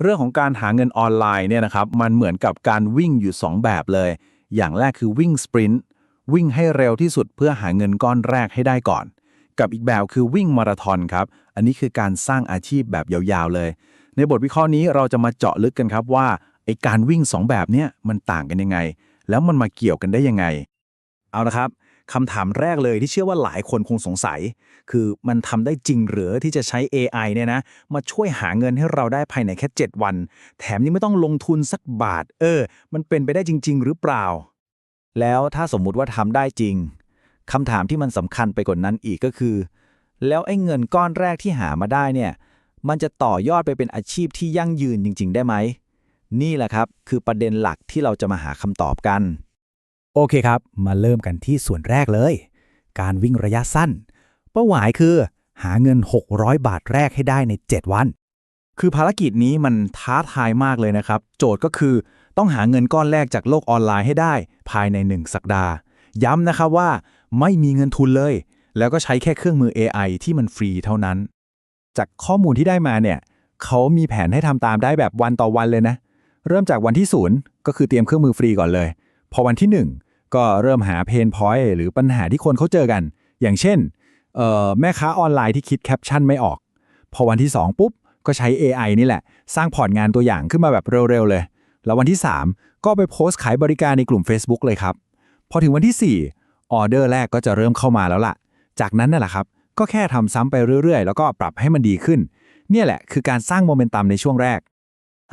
เรื่องของการหาเงินออนไลน์เนี่ยนะครับมันเหมือนกับการวิ่งอยู่ 2 แบบเลย อย่างแรกคือวิ่งสปรินต์วิ่งให้เร็วที่สุดเพื่อหาเงินก้อนแรกให้ได้ก่อน กับอีกแบบคือวิ่งมาราธอนครับ อันนี้คือการสร้างอาชีพแบบยาวๆเลย ในบทวิเคราะห์นี้เราจะมาเจาะลึกกันครับว่าไอการวิ่ง 2 แบบเนี้ยมันต่างกันยังไง แล้วมันมาเกี่ยวกันได้ยังไง เอาละครับ คำถามแรกเลยที่เชื่อว่าหลายคนคงสงสัย คือมันทำได้จริงหรือที่จะใช้ AI เนี่ยนะ มาช่วยหาเงินให้เราได้ภายในแค่ 7 วัน แถมยังไม่ต้องลงทุนสักบาท เออ มันเป็นไปได้จริง ๆ หรือเปล่า แล้วถ้าสมมุติว่าทำได้จริงคำถามที่มันสำคัญไปกว่านั้นอีกก็คือ แล้วไอ้เงินก้อนแรกที่หามาได้เนี่ย มันจะต่อยอดไปเป็นอาชีพที่ยั่งยืนจริง ๆ ได้ไหม นี่แหละครับ คือประเด็นหลักที่เราจะมาหาคำตอบกัน โอเคครับ มาเริ่มกันที่ส่วนแรกเลย การวิ่งระยะสั้น เป้าหมายคือ หาเงิน 600 บาทแรกให้ได้ใน 7 วัน คือภารกิจนี้มันท้าทายมากเลยนะครับ โจทย์ก็คือต้องหาเงินก้อนแรกจากโลกออนไลน์ให้ได้ ภายใน 1 สัปดาห์ ย้ำนะครับว่าไม่มีเงินทุนเลย แล้วก็ใช้แค่เครื่องมือ AI ที่มันฟรีเท่านั้น จากข้อมูลที่ได้มาเนี่ยเขามีแผนให้ทำตามได้แบบวันต่อวันเลยนะ เริ่มจากวันที่ศูนย์ก็คือเตรียมเครื่องมือฟรีก่อนเลย พอวันที่1 ก็เริ่มหาเพนพอยต์หรือปัญหาที่คนเขาเจอกัน อย่างเช่นแม่ค้าออนไลน์ที่คิดแคปชั่นไม่ออก พอวันที่ 2 ปุ๊บ ก็ใช้ AI นี่แหละ สร้างพอร์ตงานตัวอย่างขึ้นมาแบบเร็วๆเลย แล้ววันที่ 3 ก็ไปโพสต์ขายบริการในกลุ่ม Facebook เลยครับ พอถึงวันที่ 4 ออเดอร์แรกก็จะเริ่มเข้ามาแล้วล่ะ จากนั้นนั่นแหละครับ ก็แค่ทำซ้ำไปเรื่อยๆ แล้วก็ปรับให้มันดีขึ้น เนี่ยแหละคือการสร้างโมเมนตัมในช่วงแรก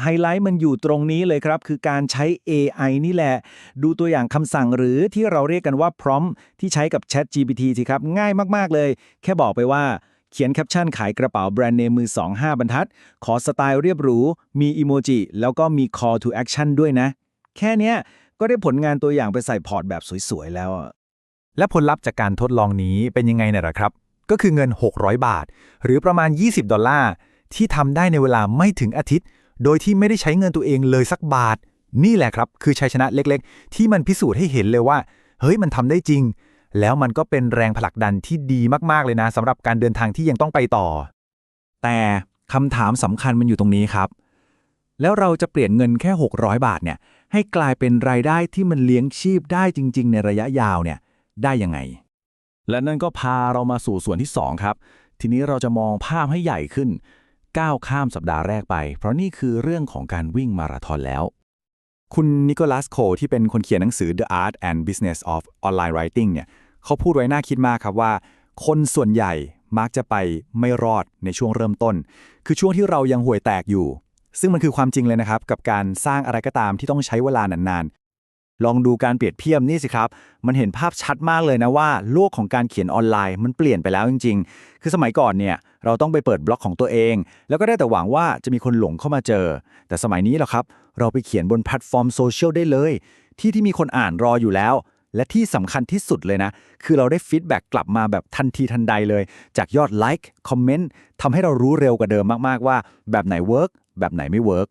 ไฮไลท์มันอยู่ตรงนี้เลยครับ คือการใช้ AI นี่แหละ ดูตัวอย่างคำสั่งหรือที่เราเรียกกันว่า prompt ที่ใช้กับ Chat GPT สิครับ ง่ายมาก ๆ เลย แค่บอกไปว่าเขียนแคปชั่นขายกระเป๋าแบรนด์เนมมือ 2 5 บรรทัด ขอสไตล์เรียบหรู มีอีโมจิแล้วก็มี call to action ด้วยนะ แค่นี้ก็ได้ผลงานตัวอย่างไปใส่พอร์ตแบบสวย ๆ แล้ว และผลลัพธ์จากการทดลองนี้เป็นยังไงเนี่ยครับ ก็คือเงิน 600 บาท หรือประมาณ 20 ดอลลาร์ที่ทำได้ในเวลาไม่ถึงอาทิตย์ โดยที่ไม่ได้ใช้เงินตัวเองเลยสักบาท นี่แหละครับ คือชัยชนะเล็กๆ ที่มันพิสูจน์ให้เห็นเลยว่า เฮ้ยมันทำได้จริง แล้วมันก็เป็นแรงผลักดันที่ดีมากๆเลยนะสำหรับการเดินทางที่ยังต้องไปต่อ แต่คำถามสำคัญมันอยู่ตรงนี้ครับ แล้วเราจะเปลี่ยนเงินแค่ 600 บาทเนี่ย ให้กลายเป็นรายได้ที่มันเลี้ยงชีพได้จริง ๆ ในระยะยาวเนี่ย ได้ยังไง และนั่นก็พาเรามาสู่ส่วนที่ 2 ครับ ทีนี้เราจะมองภาพให้ใหญ่ขึ้น ก้าวข้ามสัปดาห์แรกไป เพราะนี่คือเรื่องของการวิ่งมาราธอนแล้ว คุณนิโคลัสโคที่เป็นคนเขียนหนังสือ The Art and Business of Online Writing เนี่ยเขาพูดไว้น่าคิดมากครับว่า คนส่วนใหญ่มักจะไปไม่รอดในช่วงเริ่มต้น คือช่วงที่เรายังห่วยแตกอยู่ ซึ่งมันคือความจริงเลยนะครับ กับการสร้างอะไรก็ตามที่ต้องใช้เวลานานๆ ลองดูการเปรียบเทียบนี่สิครับ มันเห็นภาพชัดมากเลยนะว่า โลกของการเขียนออนไลน์มันเปลี่ยนไปแล้วจริง ๆ คือสมัยก่อนเนี่ยเราต้องไปเปิดบล็อกของตัวเอง แล้วก็ได้แต่หวังว่าจะมีคนหลงเข้ามาเจอ แต่สมัยนี้หรอครับ เราไปเขียนบนแพลตฟอร์มโซเชียลได้เลย ที่ที่มีคนอ่านรออยู่แล้ว และที่สำคัญที่สุดเลยนะ คือเราได้ฟีดแบ็กกลับมาแบบทันทีทันใดเลย จากยอดไลค์คอมเมนต์ทำให้เรารู้เร็วกว่าเดิมมากๆว่า แบบไหนเวิร์กแบบไหนไม่เวิร์ก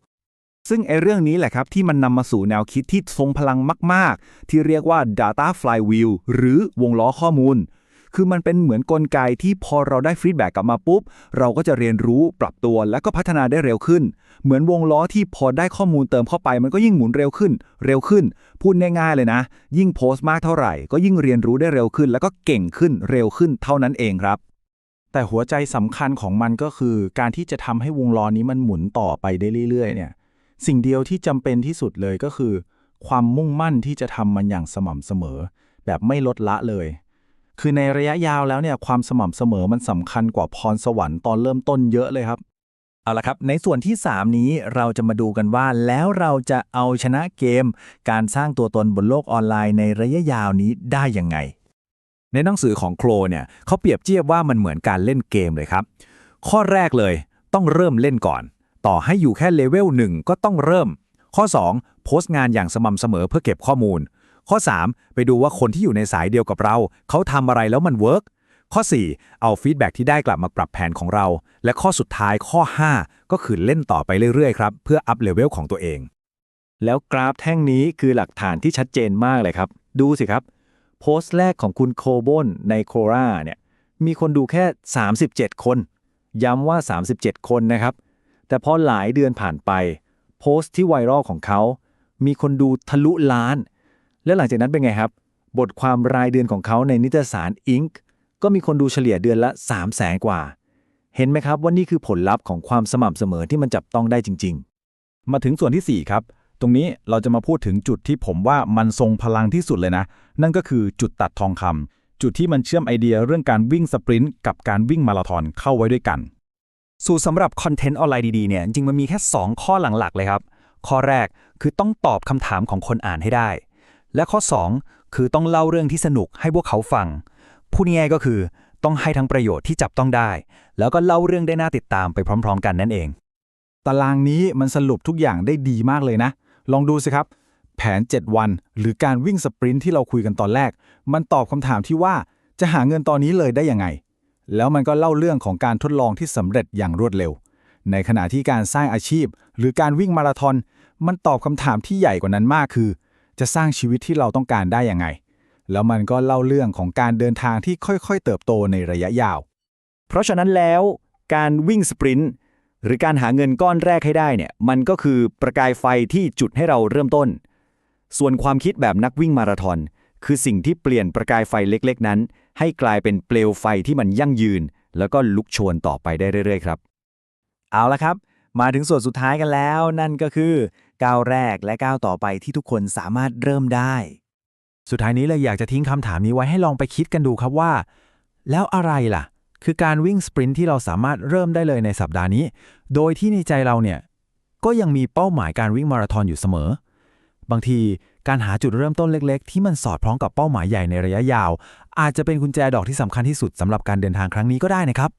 ซึ่งไอเรื่องนี้แหละครับที่มันนำมาสู่แนวคิดที่ทรงพลังมาก ๆ ที่เรียกว่า data flywheel หรือวงล้อข้อมูล คือมันเป็นเหมือนกลไกที่พอเราได้ฟีดแบ็กกลับมาปุ๊บ เราก็จะเรียนรู้ปรับตัวและก็พัฒนาได้เร็วขึ้น เหมือนวงล้อที่พอได้ข้อมูลเติมเข้าไป มันก็ยิ่งหมุนเร็วขึ้น เร็วขึ้น พูดง่ายๆเลยนะ ยิ่งโพสต์มากเท่าไหร่ ก็ยิ่งเรียนรู้ได้เร็วขึ้น แล้วก็เก่งขึ้นเร็วขึ้นเท่านั้นเองครับ แต่หัวใจสำคัญของมันก็คือ การที่จะทำให้วงล้อนี้มันหมุนต่อไปได้เรื่อยๆเนี่ย สิ่งเดียวที่จำเป็นที่สุดเลยก็คือ ความมุ่งมั่นที่จะทำมันอย่างสม่ำเสมอ แบบไม่ลดละเลย คือในระยะยาวแล้วเนี่ยความสม่ำเสมอมันสำคัญกว่าพรสวรรค์ตอนเริ่มต้นเยอะเลยครับ เอาละครับ ในส่วนที่ 3 นี้เราจะมาดูกันว่า แล้วเราจะเอาชนะเกม การสร้างตัวตนบนโลกออนไลน์ในระยะยาวนี้ได้ยังไง ในหนังสือของโคลเนี่ยเขาเปรียบเทียบว่ามันเหมือนการเล่นเกมเลยครับ ข้อแรกเลยต้องเริ่มเล่นก่อน ต่อให้อยู่แค่เลเวล1ก็ต้องเริ่ม ข้อ 2 โพสต์งานอย่างสม่ำเสมอเพื่อเก็บข้อมูล ข้อ 3 ไปดูว่าคนที่อยู่ในสายเดียวกับเรา เขาทำอะไรแล้วมันเวิร์กข้อ 4 เอาฟีดแบ็กที่ได้กลับมาปรับแผนของเรา และข้อสุดท้ายข้อ 5 ก็คือเล่นต่อไปเรื่อยๆครับเพื่ออัพเลเวลของตัวเอง แล้วกราฟแท่งนี้คือหลักฐานที่ชัดเจนมากเลยครับ ดูสิครับ โพสต์แรกของคุณโคบนในโคราเนี่ยมีคนดูแค่ 37 คน ย้ำว่า 37 คนนะครับ แต่พอหลายเดือนผ่านไป โพสต์ที่ไวรัลของเขา มีคนดูทะลุล้าน และหลังจากนั้นเป็นไงครับ บทความรายเดือนของเขาในนิตยสาร Inc ก็มีคนดูเฉลี่ยเดือนละ 3 0 0แสนกว่า เห็นไหมครับว่านี่คือผลลัพธ์ของความสม่ำเสมอที่มันจับต้องได้จริง ๆ มาถึงส่วนที่ 4 ครับ ตรงนี้เราจะมาพูดถึงจุดที่ผมว่ามันทรงพลังที่สุดเลยนะ นั่นก็คือจุดตัดทองคำจุดที่มันเชื่อมไอเดียเรื่องการวิ่งสปรินต์กับการวิ่งมาราธอนเข้าไว้ด้วยกัน สูตรสำหรับคอนเทนต์ออนไลน์ดีๆเนี่ยจริงมันมีแค่ 2 ข้อหลักๆเลยครับ ข้อแรกคือต้องตอบคำถามของคนอ่านให้ได้ และข้อ 2 คือต้องเล่าเรื่องที่สนุกให้พวกเขาฟังพูดง่ายๆก็คือต้องให้ทั้งประโยชน์ที่จับต้องได้ แล้วก็เล่าเรื่องได้น่าติดตามไปพร้อม ๆ กันนั่นเอง ตารางนี้มันสรุปทุกอย่างได้ดีมากเลยนะ ลองดูสิครับ แผน 7 วัน หรือการวิ่งสปรินต์ที่เราคุยกันตอนแรก มันตอบคำถามที่ว่าจะหาเงินตอนนี้เลยได้ยังไง แล้วมันก็เล่าเรื่องของการทดลองที่สำเร็จอย่างรวดเร็ว ในขณะที่การสร้างอาชีพ หรือการวิ่งมาราธอนมันตอบคำถามที่ใหญ่กว่านั้นมากคือ จะสร้างชีวิตที่เราต้องการได้ยังไง แล้วมันก็เล่าเรื่องของการเดินทางที่ค่อยๆ เติบโตในระยะยาว เพราะฉะนั้นแล้ว การวิ่งสปรินต์หรือการหาเงินก้อนแรกให้ได้เนี่ยมันก็คือประกายไฟที่จุดให้เราเริ่มต้น ส่วนความคิดแบบนักวิ่งมาราธอน คือสิ่งที่เปลี่ยนประกายไฟเล็กๆ นั้น ให้กลายเป็นเปลวไฟที่มันยั่งยืน แล้วก็ลุกโชนต่อไปได้เรื่อยๆ ครับ เอาละครับ มาถึงส่วนสุดท้ายกันแล้ว นั่นก็คือก้าวแรกและก้าวต่อไปที่ทุกคนสามารถเริ่มได้ สุดท้ายนี้เลยอยากจะทิ้งคำถามนี้ไว้ให้ลองไปคิดกันดูครับว่า แล้วอะไรล่ะ คือการวิ่งสปรินต์ที่เราสามารถเริ่มได้เลยในสัปดาห์นี้ โดยที่ในใจเราเนี่ยก็ยังมีเป้าหมายการวิ่งมาราธอนอยู่เสมอ บางทีการหาจุดเริ่มต้นเล็กๆ ที่มันสอดคล้องกับเป้าหมายใหญ่ในระยะยาว อาจจะเป็นกุญแจดอกที่สำคัญที่สุดสำหรับการเดินทางครั้งนี้ก็ได้นะครับ